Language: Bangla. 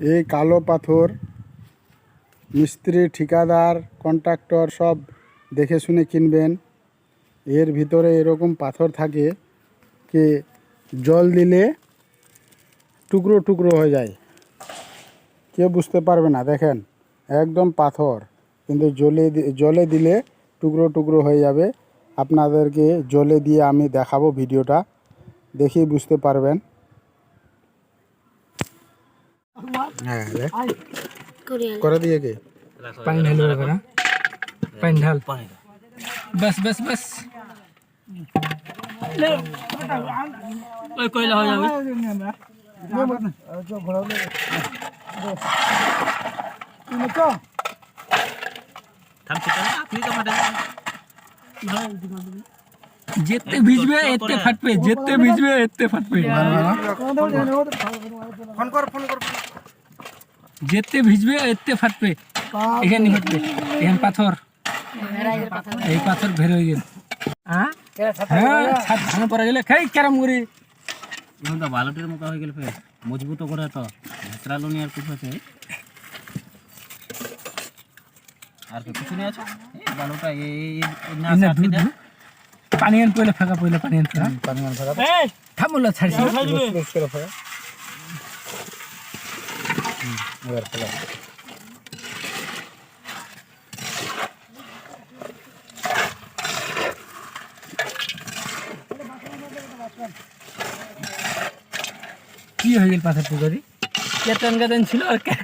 এই কালো পাথর, মিস্ত্রি, ঠিকাদার, কন্ট্রাক্টর সব দেখে শুনে কিনবেন। এর ভিতরে এরকম পাথর থাকে যে জল দিলে টুকরো টুকরো হয়ে যায়। কেউ বুঝতে পারবে না, দেখেন, একদম পাথর, কিন্তু জলে জলে দিলে টুকরো টুকরো হয়ে যাবে। আপনাদেরকে জলে দিয়ে আমি দেখাবো ভিডিওটা, দেখেই বুঝতে পারবেন। করে দিয়ে কে পানি ঢালবে এবার হ্যাঁ? পানি ঢাল বাস বাস বাস ওই কয়লা হয়ে যাবে যেতে ভিজবে এতে ফাটবে যেতে ভিজবে এতে ফাটবে। ফোন কর ফোন কর যেতে ভিজবে এতে ফাটবে। এখানে ফাটবে। এখানে পাথর। এই পাথর বের হয়ে গেল। হ্যাঁ? ছাদ ভাঙে পড়ে গেলে খাই ক্যারাম করি। এখন তো বালুটির মতো হয়ে গেল ফের। মজবুত করে তো। ভেতরালো নিয়ে আর কিছু আছে? আর কিছু নেই আছে? এই বালুটা এই না পানি আন পয়লা ফাঁকা পয়লা পানি আন ফাঁকা। পানি মান থাকা থামুলা ছাড়ছি করে ফেলে। হুম, এবার ফেলো। কি হয়ে গেল পাথর পুকুরি কেতন কেতন ছিল আর কে-